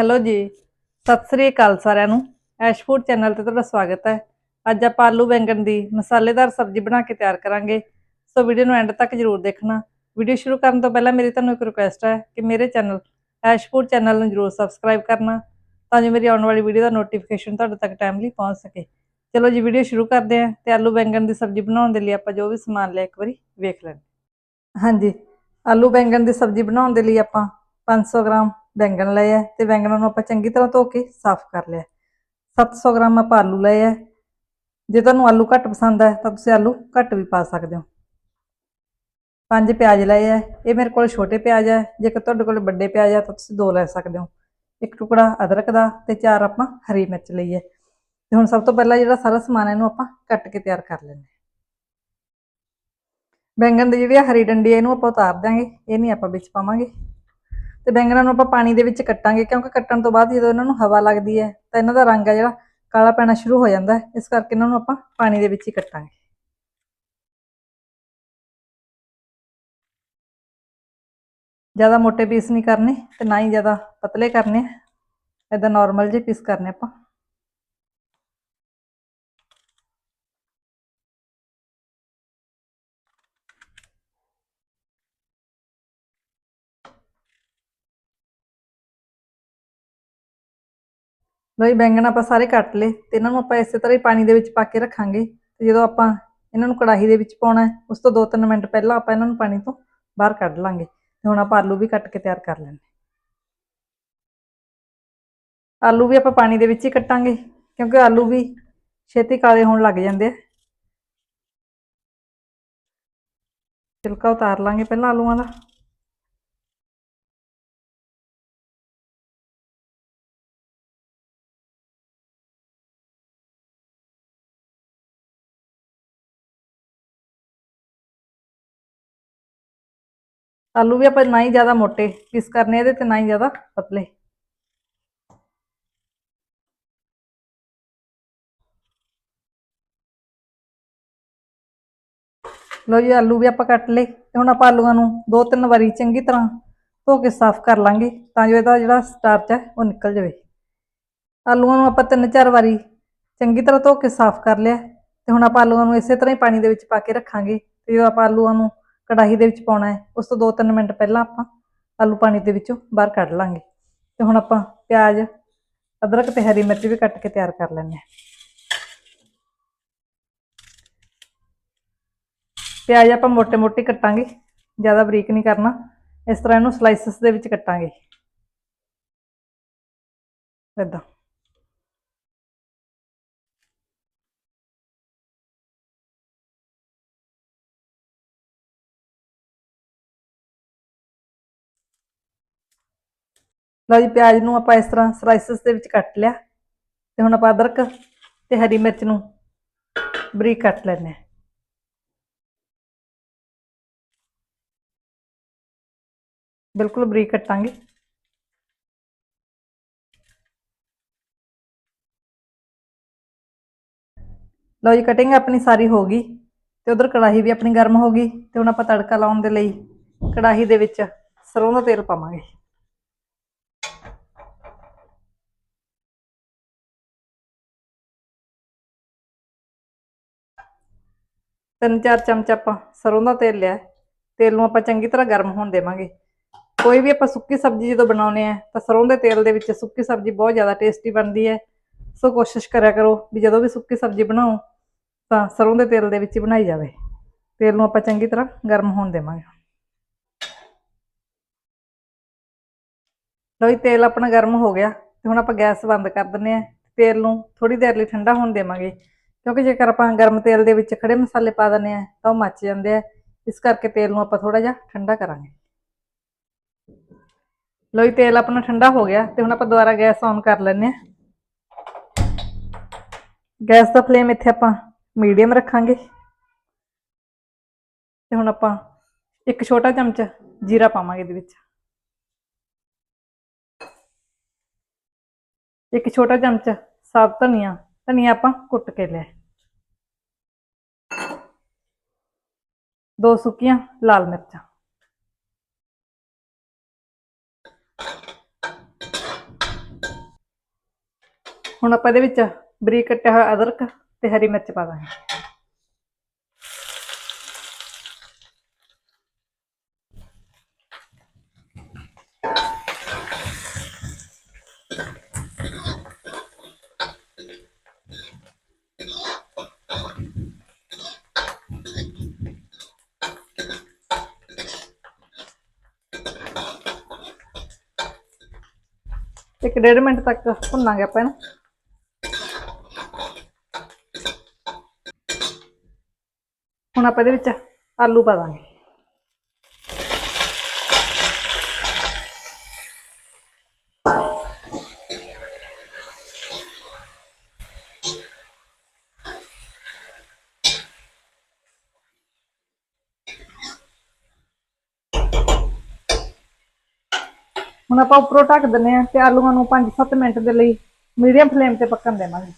Hello ਜੀ, ਸਤਿ ਸ੍ਰੀ ਅਕਾਲ ਸਾਰਿਆਂ ਨੂੰ। ਐਸ਼ ਫੂਡ ਚੈਨਲ ਤੇ ਤੁਹਾਡਾ ਸਵਾਗਤ ਹੈ। ਅੱਜ ਆਪਾਂ ਆਲੂ ਬੈਂਗਣ ਦੀ ਮਸਾਲੇਦਾਰ ਸਬਜ਼ੀ ਬਣਾ ਕੇ ਤਿਆਰ ਕਰਾਂਗੇ। ਸੋ ਵੀਡੀਓ ਨੂੰ ਐਂਡ ਤੱਕ ਜਰੂਰ ਦੇਖਣਾ। ਵੀਡੀਓ ਸ਼ੁਰੂ ਕਰਨ ਤੋਂ ਪਹਿਲਾਂ ਮੇਰੀ ਤੁਹਾਨੂੰ ਇੱਕ ਰਿਕੁਐਸਟ ਹੈ ਕਿ ਮੇਰੇ ਚੈਨਲ ਐਸ਼ ਫੂਡ ਚੈਨਲ ਨੂੰ ਜਰੂਰ ਸਬਸਕ੍ਰਾਈਬ ਕਰਨਾ, ਤਾਂ ਜੋ ਮੇਰੀ ਆਉਣ ਵਾਲੀ ਵੀਡੀਓ ਦਾ ਨੋਟੀਫਿਕੇਸ਼ਨ ਤੁਹਾਡੇ ਤੱਕ ਟਾਈਮਲੀ ਪਹੁੰਚ ਸਕੇ। ਚਲੋ ਜੀ, ਵੀਡੀਓ ਸ਼ੁਰੂ ਕਰਦੇ ਹਾਂ ਤੇ ਆਲੂ ਬੈਂਗਣ ਦੀ ਸਬਜ਼ੀ ਬਣਾਉਣ ਦੇ ਲਈ ਆਪਾਂ ਜੋ ਵੀ ਸਮਾਨ ਲਿਆ ਇੱਕ ਵਾਰੀ ਵੇਖ ਲੈਂਦੇ ਹਾਂਜੀ, ਆਲੂ ਬੈਂਗਣ ਦੀ ਸਬਜ਼ੀ ਬਣਾਉਣ ਦੇ ਲਈ ਆਪਾਂ 500 ਗ੍ਰਾਮ ਬੈਂਗਣ ਲਏ ਆ ਤੇ ਬੈਂਗਣਾਂ ਨੂੰ ਆਪਾਂ ਚੰਗੀ ਤਰ੍ਹਾਂ ਧੋ ਕੇ ਸਾਫ਼ ਕਰ ਲਿਆ। 700 ਗ੍ਰਾਮ ਆਪਾਂ ਆਲੂ ਲਏ ਆ। ਜੇ ਤੁਹਾਨੂੰ ਆਲੂ ਘੱਟ ਪਸੰਦ ਹੈ ਤਾਂ ਤੁਸੀਂ ਆਲੂ ਘੱਟ ਵੀ ਪਾ ਸਕਦੇ ਹੋ। ਪੰਜ ਪਿਆਜ਼ ਲਏ ਆ। ਇਹ ਮੇਰੇ ਕੋਲ ਛੋਟੇ ਪਿਆਜ਼ ਆ। ਜੇਕਰ ਤੁਹਾਡੇ ਕੋਲ ਵੱਡੇ ਪਿਆਜ਼ ਆ, ਤਾਂ ਤੁਸੀਂ ਦੋ ਲੈ ਸਕਦੇ ਹੋ। ਇੱਕ ਟੁਕੜਾ ਅਦਰਕ ਦਾ ਤੇ ਚਾਰ ਆਪਾਂ ਹਰੀ ਮਿਰਚ ਲਈ ਹੈ ਤੇ ਹੁਣ ਸਭ ਤੋਂ ਪਹਿਲਾਂ ਜਿਹੜਾ ਸਾਰਾ ਸਮਾਨ ਇਹਨੂੰ ਆਪਾਂ ਕੱਟ ਕੇ ਤਿਆਰ ਕਰ ਲੈਂਦੇ ਬੈਂਗਣ ਦੀ ਜਿਹੜੀ ਆ ਹਰੀ ਡੰਡੀ ਇਹਨੂੰ ਆਪਾਂ ਉਤਾਰ ਦਾਂਗੇ ਇਹ ਨਹੀਂ ਆਪਾਂ ਵਿੱਚ ਪਾਵਾਂਗੇ। ਤੇ ਬੈਂਗਣਾਂ ਨੂੰ ਆਪਾਂ ਪਾਣੀ ਦੇ ਵਿੱਚ ਕੱਟਾਂਗੇ, ਕਿਉਂਕਿ ਕੱਟਣ ਤੋਂ ਬਾਅਦ ਜਦੋਂ ਇਹਨਾਂ ਨੂੰ ਹਵਾ ਲੱਗਦੀ ਹੈ, ਤਾਂ ਇਹਨਾਂ ਦਾ ਰੰਗ ਆ ਜਿਹੜਾ ਕਾਲਾ ਪੈਣਾ ਸ਼ੁਰੂ ਹੋ ਜਾਂਦਾ ਹੈ। ਇਸ ਕਰਕੇ ਇਹਨਾਂ ਨੂੰ ਆਪਾਂ ਪਾਣੀ ਦੇ ਵਿੱਚ ਹੀ ਕੱਟਾਂਗੇ। ਜ਼ਿਆਦਾ ਮੋٹے ਪੀਸ ਨਹੀਂ ਕਰਨੇ ਤੇ ਨਾ ਹੀ ਜ਼ਿਆਦਾ ਪਤਲੇ ਕਰਨੇ ਇਦਾਂ ਨਾਰਮਲ ਜਿਹੇ ਪੀਸ ਕਰਨੇ ਆਪਾਂ। ਲੋਈ ਬੈਂਗਣ ਆਪਾਂ ਸਾਰੇ ਕੱਟ ਲਏ ਤੇ ਇਹਨਾਂ ਨੂੰ ਆਪਾਂ ਇਸੇ ਤਰ੍ਹਾਂ ਹੀ ਪਾਣੀ ਦੇ ਵਿੱਚ ਪਾ ਕੇ ਰੱਖਾਂਗੇ। ਤੇ ਜਦੋਂ ਆਪਾਂ ਇਹਨਾਂ ਨੂੰ ਕੜਾਹੀ ਦੇ ਵਿੱਚ ਪਾਉਣਾ ਹੈ, ਉਸ ਤੋਂ 2-3 ਮਿੰਟ ਪਹਿਲਾਂ ਆਪਾਂ ਇਹਨਾਂ ਨੂੰ ਪਾਣੀ ਤੋਂ ਬਾਹਰ ਕੱਢ ਲਾਂਗੇ ਤੇ ਹੁਣ ਆਪਾਂ ਆਲੂ ਵੀ ਕੱਟ ਕੇ ਤਿਆਰ ਕਰ ਲੈਣੇ ਆਲੂ ਵੀ ਆਪਾਂ ਪਾਣੀ ਦੇ ਵਿੱਚ ਹੀ ਕੱਟਾਂਗੇ, ਕਿਉਂਕਿ ਆਲੂ ਵੀ ਛੇਤੀ ਕਾਲੇ ਹੋਣ ਲੱਗ ਜਾਂਦੇ ਆ। ਛਿਲਕਾ ਉਤਾਰ ਲਾਂਗੇ ਪਹਿਲਾਂ ਆਲੂਆਂ ਦਾ। ਆਲੂ ਵੀ ਆਪਾਂ ਨਾ ਹੀ ਜ਼ਿਆਦਾ ਮੋਟੇ ਪੀਸ ਕਰਨੇ ਇਹਦੇ ਤੇ, ਨਾ ਹੀ ਜ਼ਿਆਦਾ ਪਤਲੇ। ਲੋ ਜੀ, ਆਲੂ ਵੀ ਆਪਾਂ ਕੱਟ ਲਏ ਤੇ ਹੁਣ ਆਪਾਂ ਆਲੂਆਂ ਨੂੰ ਦੋ ਤਿੰਨ ਵਾਰੀ ਚੰਗੀ ਤਰ੍ਹਾਂ ਧੋ ਕੇ ਸਾਫ਼ ਕਰ ਲਾਂਗੇ ਤਾਂ ਜੋ ਇਹਦਾ ਜਿਹੜਾ ਸਟਾਰਚ ਹੈ ਉਹ ਨਿਕਲ ਜਾਵੇ। ਆਲੂਆਂ ਨੂੰ ਆਪਾਂ ਤਿੰਨ ਚਾਰ ਵਾਰੀ ਚੰਗੀ ਤਰ੍ਹਾਂ ਧੋ ਕੇ ਸਾਫ਼ ਕਰ ਲਿਆ ਤੇ ਹੁਣ ਆਪਾਂ ਆਲੂਆਂ ਨੂੰ ਇਸੇ ਤਰ੍ਹਾਂ ਹੀ ਪਾਣੀ ਦੇ ਵਿੱਚ ਪਾ ਕੇ ਰੱਖਾਂਗੇ ਤੇ ਜਦੋਂ ਆਪਾਂ ਆਲੂਆਂ ਨੂੰ ਕੜਾਹੀ ਦੇ ਵਿੱਚ ਪਾਉਣਾ ਹੈ, ਉਸ ਤੋਂ 2-3 ਮਿੰਟ ਪਹਿਲਾਂ ਆਪਾਂ ਆਲੂ ਪਾਣੀ ਦੇ ਵਿੱਚੋਂ ਬਾਹਰ ਕੱਢ ਲਾਂਗੇ। ਤੇ ਹੁਣ ਆਪਾਂ ਪਿਆਜ਼, ਅਦਰਕ ਤੇ ਹਰੀ ਮਿਰਚ ਵੀ ਕੱਟ ਕੇ ਤਿਆਰ ਕਰ ਲੈਣੇ ਆ ਪਿਆਜ਼ ਆਪਾਂ ਮੋਟੇ-ਮੋਟੇ ਕੱਟਾਂਗੇ, ਜ਼ਿਆਦਾ ਬਰੀਕ ਨਹੀਂ ਕਰਨਾ, ਇਸ ਤਰ੍ਹਾਂ ਇਹਨੂੰ ਸਲਾਈਸਸ ਦੇ ਵਿੱਚ ਕੱਟਾਂਗੇ। ਇਦਾਂ। ਲਓ ਜੀ, ਪਿਆਜ਼ ਨੂੰ ਆਪਾਂ ਇਸ ਤਰ੍ਹਾਂ ਸਲਾਈਸਸ ਦੇ ਵਿੱਚ ਕੱਟ ਲਿਆ ਤੇ ਹੁਣ ਆਪਾਂ ਅਦਰਕ ਤੇ ਹਰੀ ਮਿਰਚ ਨੂੰ ਬਰੀਕ ਕੱਟ ਲੈਣੇ ਆ ਬਿਲਕੁਲ ਬਰੀਕ ਕੱਟਾਂਗੇ। ਲਓ ਜੀ ਕਟਿੰਗ ਆਪਣੀ ਸਾਰੀ ਹੋ ਗਈ ਤੇ ਉਧਰ ਕੜਾਹੀ ਵੀ ਆਪਣੀ ਗਰਮ ਹੋ ਗਈ ਤੇ ਹੁਣ ਆਪਾਂ ਤੜਕਾ ਲਾਉਣ ਦੇ ਲਈ ਕੜਾਹੀ ਦੇ ਵਿੱਚ ਸਰੋਂ ਦਾ ਤੇਲ ਪਾਵਾਂਗੇ। ਤਿੰਨ ਚਾਰ ਚਮਚ ਆਪਾਂ ਸਰੋਂ ਦਾ ਤੇਲ ਲਿਆ ਤੇਲ ਨੂੰ ਆਪਾਂ ਚੰਗੀ ਤਰ੍ਹਾਂ ਗਰਮ ਹੋਣ ਦੇਵਾਂਗੇ। ਕੋਈ ਵੀ ਆਪਾਂ ਸੁੱਕੀ ਸਬਜ਼ੀ ਜਦੋਂ ਬਣਾਉਨੇ ਆ ਤਾਂ ਸਰੋਂ ਦੇ ਤੇਲ ਦੇ ਵਿੱਚ ਸੁੱਕੀ ਸਬਜ਼ੀ ਬਹੁਤ ਜ਼ਿਆਦਾ ਟੇਸਟੀ ਬਣਦੀ ਹੈ। ਸੋ ਕੋਸ਼ਿਸ਼ ਕਰਿਆ ਕਰੋ ਵੀ ਜਦੋਂ ਵੀ ਸੁੱਕੀ ਸਬਜ਼ੀ ਬਣਾਓ, ਤਾਂ ਸਰੋਂ ਦੇ ਤੇਲ ਦੇ ਵਿੱਚ ਹੀ ਬਣਾਈ ਜਾਵੇ। ਤੇਲ ਨੂੰ ਆਪਾਂ ਚੰਗੀ ਤਰ੍ਹਾਂ ਗਰਮ ਹੋਣ ਦੇਵਾਂਗੇ। ਲਓ ਤੇਲ ਆਪਣਾ ਗਰਮ ਹੋ ਗਿਆ ਤੇ ਹੁਣ ਆਪਾਂ ਗੈਸ ਬੰਦ ਕਰ ਦਿੰਨੇ ਆ ਤੇਲ ਨੂੰ ਥੋੜੀ ਦੇਰ ਲਈ ਠੰਡਾ ਹੋਣ ਦੇਵਾਂਗੇ। ਕਿਉਂਕਿ ਜੇਕਰ ਆਪਾਂ ਗਰਮ ਤੇਲ ਦੇ ਵਿੱਚ ਖੜੇ ਮਸਾਲੇ ਪਾ ਦਿੰਨੇ ਆ ਤਾਂ ਉਹ ਮੱਚ ਜਾਂਦੇ ਆ। ਇਸ ਕਰਕੇ ਤੇਲ ਨੂੰ ਆਪਾਂ ਥੋੜਾ ਜਿਹਾ ਠੰਡਾ ਕਰਾਂਗੇ। ਲੋ ਤੇਲ ਆਪਣਾ ਠੰਡਾ ਹੋ ਗਿਆ ਤੇ ਹੁਣ ਆਪਾਂ ਦੁਬਾਰਾ ਗੈਸ ਔਨ ਕਰ ਲੈਂਦੇ ਆ ਗੈਸ ਦਾ ਫਲੇਮ ਇੱਥੇ ਆਪਾਂ ਮੀਡੀਅਮ ਰੱਖਾਂਗੇ। ਤੇ ਹੁਣ ਆਪਾਂ ਇੱਕ ਛੋਟਾ ਚਮਚ ਜੀਰਾ ਪਾਵਾਂਗੇ ਇਹਦੇ ਵਿੱਚ। ਇੱਕ ਛੋਟਾ ਚਮਚ ਸਾਬ ਧਨੀਆ ਧਨੀਆ ਆਪਾਂ ਕੁੱਟ ਕੇ ਲਿਆ ਦੋ ਸੁੱਕੀਆਂ, ਲਾਲ ਮਿਰਚਾਂ। ਹੁਣ ਆਪਾਂ ਇਹਦੇ ਵਿੱਚ ਬਰੀਕ ਕੱਟਿਆ ਹੋਇਆ ਅਦਰਕ ਤੇ ਹਰੀ ਮਿਰਚ ਪਾ ਦਾਂਗੇ। ਇੱਕ ਡੇਢ ਮਿੰਟ ਤੱਕ ਭੁੰਨਾਂਗੇ ਆਪਾਂ ਇਹਨੂੰ। ਹੁਣ ਆਪਾਂ ਇਹਦੇ ਵਿੱਚ ਆਲੂ ਪਾ ਦਾਂਗੇ। ਹੁਣ ਆਪਾਂ ਉੱਪਰੋਂ ਢੱਕ ਦਿੰਨੇ ਆ ਤੇ ਆਲੂਆਂ ਨੂੰ 5-7 ਮਿੰਟ ਦੇ ਲਈ ਮੀਡੀਅਮ ਫਲੇਮ ਤੇ ਪੱਕਣ ਦੇਵਾਂਗੇ।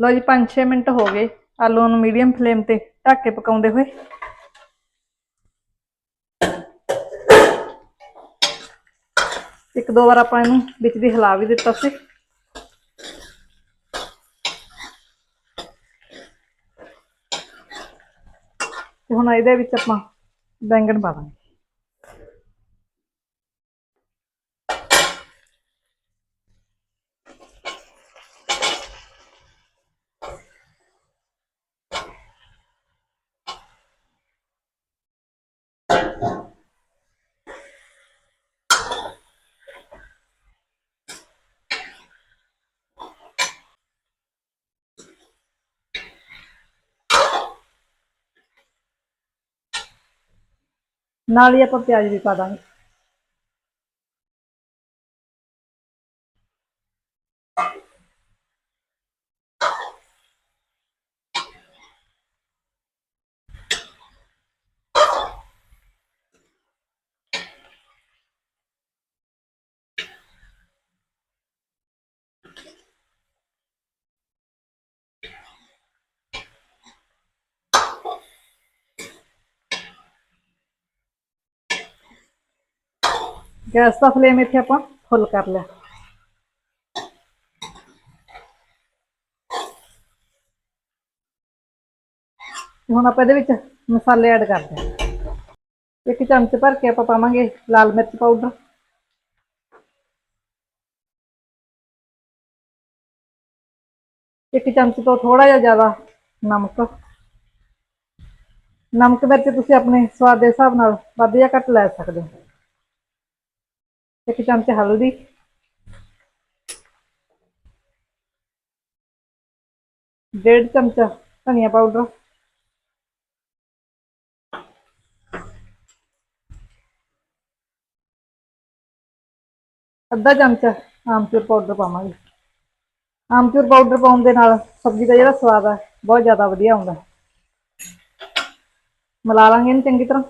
ਲਓ ਜੀ 5-6 ਮਿੰਟ ਹੋ ਗਏ ਆਲੂਆਂ ਨੂੰ ਮੀਡੀਅਮ ਫਲੇਮ ਤੇ ਢੱਕ ਕੇ ਪਕਾਉਂਦੇ ਹੋਏ। ਇੱਕ ਦੋ ਵਾਰ ਆਪਾਂ ਇਹਨੂੰ ਵਿੱਚ ਦੀ ਹਿਲਾ ਵੀ ਦਿੱਤਾ ਸੀ। ਤੇ ਹੁਣ ਇਹਦੇ ਵਿੱਚ ਆਪਾਂ ਬੈਂਗਣ ਪਾ ਦਾਂਗੇ। ਨਾਲ ਹੀ ਆਪਾਂ ਪਿਆਜ਼ ਵੀ ਪਾ ਦਾਂਗੇ। ਗੈਸ ਦਾ ਫਲੇਮ ਇੱਥੇ ਆਪਾਂ ਫੁੱਲ ਕਰ ਲਿਆ ਤੇ ਹੁਣ ਆਪਾਂ ਇਹਦੇ ਵਿੱਚ ਮਸਾਲੇ ਐਡ ਕਰਦੇ ਹਾਂ ਇੱਕ ਚਮਚ ਭਰ ਕੇ ਆਪਾਂ ਪਾਵਾਂਗੇ ਲਾਲ ਮਿਰਚ ਪਾਊਡਰ ਇੱਕ ਚਮਚ ਤੋਂ ਥੋੜਾ ਜਿਹਾ ਜ਼ਿਆਦਾ ਨਮਕ ਨਮਕ ਮਿਰਚ ਤੁਸੀਂ ਆਪਣੇ ਸਵਾਦ ਦੇ ਹਿਸਾਬ ਨਾਲ ਵੱਧ ਜਾਂ ਘੱਟ ਲੈ ਸਕਦੇ ਹੋ ਇੱਕ ਚਮਚ ਹਲਦੀ। ਡੇਢ ਚਮਚਾ ਧਨੀਆ ਪਾਊਡਰ। ਅੱਧਾ ਚਮਚਾ ਆਮਚੂਰ ਪਾਊਡਰ ਪਾਵਾਂਗੇ। ਆਮਚੂਰ ਪਾਊਡਰ ਪਾਉਣ ਦੇ ਨਾਲ ਸਬਜ਼ੀ ਦਾ ਜਿਹੜਾ ਸਵਾਦ ਹੈ ਬਹੁਤ ਜ਼ਿਆਦਾ ਵਧੀਆ ਆਉਂਦਾ। ਮਿਲਾ ਲਾਂਗੇ ਇਹਨੂੰ ਚੰਗੀ ਤਰ੍ਹਾਂ।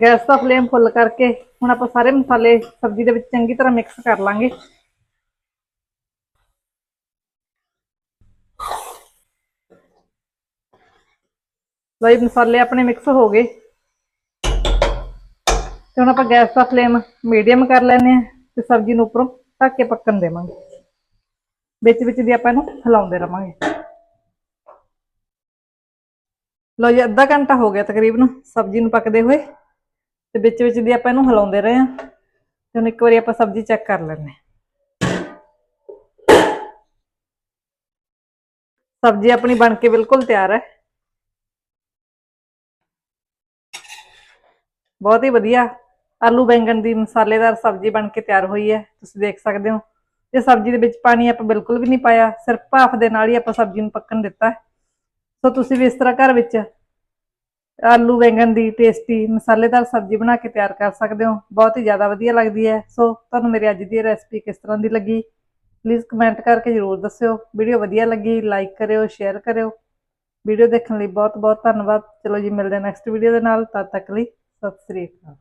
ਗੈਸ ਦਾ ਫਲੇਮ ਫੁੱਲ ਕਰਕੇ ਹੁਣ ਆਪਾਂ ਸਾਰੇ ਮਸਾਲੇ ਸਬਜ਼ੀ ਦੇ ਵਿੱਚ ਚੰਗੀ ਤਰ੍ਹਾਂ ਮਿਕਸ ਕਰ ਲਾਂਗੇ। ਲਈ ਮਸਾਲੇ ਆਪਣੇ ਮਿਕਸ ਹੋ ਗਏ। ਤੇ ਹੁਣ ਆਪਾਂ ਗੈਸ ਦਾ ਫਲੇਮ ਮੀਡੀਅਮ ਕਰ ਲੈਨੇ ਆ ਤੇ ਸਬਜ਼ੀ ਨੂੰ ਉੱਪਰੋਂ ਢੱਕ ਕੇ ਪੱਕਣ ਦੇਵਾਂਗੇ। ਵਿੱਚ ਵਿੱਚ ਦੀ ਆਪਾਂ ਇਹਨੂੰ ਹਿਲਾਉਂਦੇ ਰਵਾਂਗੇ। ਲੋ ਜੀ, ਅੱਧਾ ਘੰਟਾ ਹੋ ਗਿਆ ਤਕਰੀਬਨ ਸਬਜ਼ੀ ਨੂੰ ਪੱਕਦੇ ਹੋਏ। ਤੇ ਵਿੱਚ ਵਿੱਚ ਦੀ ਆਪਾਂ ਇਹਨੂੰ ਹਿਲਾਉਂਦੇ ਰਹੇ ਆ ਤੇ ਹੁਣ ਇੱਕ ਵਾਰੀ ਆਪਾਂ ਸਬਜ਼ੀ ਚੈੱਕ ਕਰ ਲੈਂਦੇ ਸਬਜ਼ੀ ਆਪਣੀ ਬਣ ਕੇ ਬਿਲਕੁਲ ਤਿਆਰ ਹੈ। ਬਹੁਤ ਹੀ ਵਧੀਆ ਆਲੂ ਬੈਂਗਣ ਦੀ ਮਸਾਲੇਦਾਰ ਸਬਜ਼ੀ ਬਣ ਕੇ ਤਿਆਰ ਹੋਈ ਹੈ। ਤੁਸੀਂ ਦੇਖ ਸਕਦੇ ਹੋ। ਤੇ ਸਬਜ਼ੀ ਦੇ ਵਿੱਚ ਪਾਣੀ ਆਪਾਂ ਬਿਲਕੁਲ ਵੀ ਨਹੀਂ ਪਾਇਆ। ਸਿਰਫ ਭਾਫ ਦੇ ਨਾਲ ਹੀ ਆਪਾਂ ਸਬਜ਼ੀ ਨੂੰ ਪੱਕਣ ਦਿੱਤਾ ਸੋ ਤੁਸੀਂ ਵੀ ਇਸ ਤਰ੍ਹਾਂ ਘਰ ਵਿੱਚ ਆਲੂ, ਬੈਂਗਣ ਦੀ ਟੇਸਟੀ ਮਸਾਲੇਦਾਰ ਸਬਜ਼ੀ ਬਣਾ ਕੇ ਤਿਆਰ ਕਰ ਸਕਦੇ ਹੋ। ਬਹੁਤ ਹੀ ਜ਼ਿਆਦਾ ਵਧੀਆ ਲੱਗਦੀ ਹੈ। ਸੋ ਤੁਹਾਨੂੰ ਮੇਰੀ ਅੱਜ ਦੀ ਰੈਸਪੀ ਕਿਸ ਤਰ੍ਹਾਂ ਦੀ ਲੱਗੀ? ਪਲੀਜ਼ ਕਮੈਂਟ ਕਰਕੇ ਜ਼ਰੂਰ ਦੱਸਿਓ। ਵੀਡੀਓ ਵਧੀਆ ਲੱਗੀ ਲਾਈਕ ਕਰਿਓ ਸ਼ੇਅਰ ਕਰਿਓ। ਵੀਡੀਓ ਦੇਖਣ ਲਈ ਬਹੁਤ ਬਹੁਤ ਧੰਨਵਾਦ। ਚਲੋ ਜੀ, ਮਿਲਦੇ ਨੈਕਸਟ ਵੀਡੀਓ ਦੇ ਨਾਲ। ਤਦ ਤੱਕ ਲਈ ਸਤਿ ਸ੍ਰੀ ਅਕਾਲ।